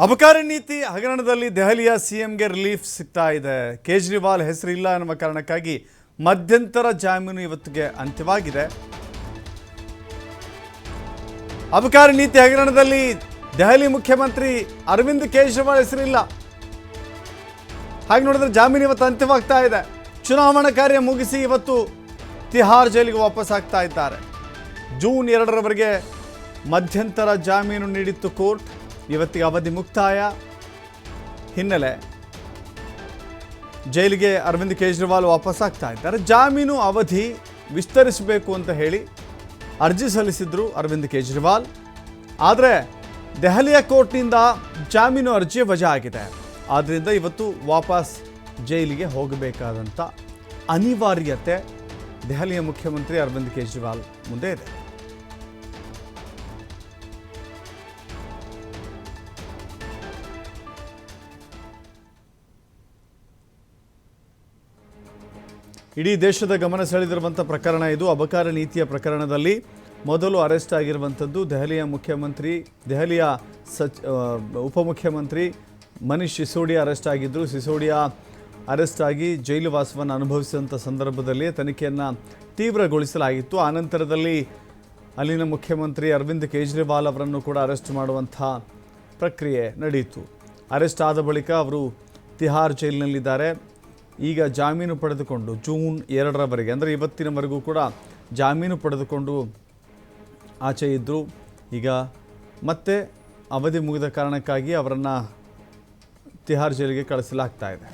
ಅಬಕಾರಿ ನೀತಿ ಹಗರಣದಲ್ಲಿ ದೆಹಲಿಯ ಸಿಎಂಗೆ ರಿಲೀಫ್ ಸಿಗ್ತಾ ಇದೆ. ಕೇಜ್ರಿವಾಲ್ ಹೆಸರಿಲ್ಲ ಎನ್ನುವ ಕಾರಣಕ್ಕಾಗಿ ಮಧ್ಯಂತರ ಜಾಮೀನು ಇವತ್ತಿಗೆ ಅಂತ್ಯವಾಗಿದೆ. ಅಬಕಾರಿ ನೀತಿ ಹಗರಣದಲ್ಲಿ ದೆಹಲಿ ಮುಖ್ಯಮಂತ್ರಿ ಅರವಿಂದ್ ಕೇಜ್ರಿವಾಲ್ ಹೆಸರಿಲ್ಲ. ಹಾಗೆ ನೋಡಿದ್ರೆ ಜಾಮೀನು ಇವತ್ತು ಅಂತ್ಯವಾಗ್ತಾ ಇದೆ. ಚುನಾವಣಾ ಕಾರ್ಯ ಮುಗಿಸಿ ಇವತ್ತು ತಿಹಾರ್ ಜೈಲಿಗೆ ವಾಪಸ್ ಆಗ್ತಾ ಇದ್ದಾರೆ. ಜೂನ್ ಎರಡರವರೆಗೆ ಮಧ್ಯಂತರ ಜಾಮೀನು ನೀಡಿತ್ತು ಕೋರ್ಟ್. ಇವತ್ತಿಗೆ ಅವಧಿ ಮುಕ್ತಾಯ. ಹಿನ್ನೆಲೆ, ಜೈಲಿಗೆ ಅರವಿಂದ್ ಕೇಜ್ರಿವಾಲ್ ವಾಪಸ್ ಆಗ್ತಾ ಇದ್ದಾರೆ. ಜಾಮೀನು ಅವಧಿ ವಿಸ್ತರಿಸಬೇಕು ಅಂತ ಹೇಳಿ ಅರ್ಜಿ ಸಲ್ಲಿಸಿದ್ರು ಅರವಿಂದ್ ಕೇಜ್ರಿವಾಲ್. ಆದರೆ ದೆಹಲಿಯ ಕೋರ್ಟ್ನಿಂದ ಜಾಮೀನು ಅರ್ಜಿ ವಜಾ ಆಗಿದೆ ಆದ್ದರಿಂದ ಇವತ್ತು ವಾಪಸ್ ಜೈಲಿಗೆ ಹೋಗಬೇಕಾದಂಥ ಅನಿವಾರ್ಯತೆ ದೆಹಲಿಯ ಮುಖ್ಯಮಂತ್ರಿ ಅರವಿಂದ್ ಕೇಜ್ರಿವಾಲ್ ಮುಂದೆ ಇದೆ. ಇಡೀ ದೇಶದ ಗಮನ ಸೆಳೆದಿರುವಂಥ ಪ್ರಕರಣ ಇದು. ಅಬಕಾರ ನೀತಿಯ ಪ್ರಕರಣದಲ್ಲಿ ಮೊದಲು ಅರೆಸ್ಟ್ ಆಗಿರುವಂಥದ್ದು ದೆಹಲಿಯ ಮುಖ್ಯಮಂತ್ರಿ, ದೆಹಲಿಯ ಸಚ್ ಉಪಮುಖ್ಯಮಂತ್ರಿ ಮನೀಶ್ ಸಿಸೋಡಿಯಾ ಅರೆಸ್ಟ್ ಆಗಿದ್ದರು. ಸಿಸೋಡಿಯಾ ಅರೆಸ್ಟ್ ಆಗಿ ಜೈಲು ವಾಸವನ್ನು ಅನುಭವಿಸಿದಂಥ ಸಂದರ್ಭದಲ್ಲಿ ತನಿಖೆಯನ್ನು ತೀವ್ರಗೊಳಿಸಲಾಗಿತ್ತು. ಆನಂತರದಲ್ಲಿ ಅಲ್ಲಿನ ಮುಖ್ಯಮಂತ್ರಿ ಅರವಿಂದ್ ಕೇಜ್ರಿವಾಲ್ ಅವರನ್ನು ಕೂಡ ಅರೆಸ್ಟ್ ಮಾಡುವಂಥ ಪ್ರಕ್ರಿಯೆ ನಡೆಯಿತು ಅರೆಸ್ಟ್ ಆದ ಬಳಿಕ ಅವರು ತಿಹಾರ್ ಜೈಲಿನಲ್ಲಿದ್ದಾರೆ. ಈಗ ಜಾಮೀನು ಪಡೆದುಕೊಂಡು ಜೂನ್ ಎರಡರವರೆಗೆ, ಅಂದರೆ ಇವತ್ತಿನವರೆಗೂ ಕೂಡ ಜಾಮೀನು ಪಡೆದುಕೊಂಡು ಆಚೆ ಇದ್ದರು ಈಗ ಮತ್ತೆ ಅವಧಿ ಮುಗಿದ ಕಾರಣಕ್ಕಾಗಿ ಅವರನ್ನು ತಿಹಾರ್ ಜೈಲಿಗೆ ಕಳಿಸಲಾಗ್ತಾ ಇದೆ.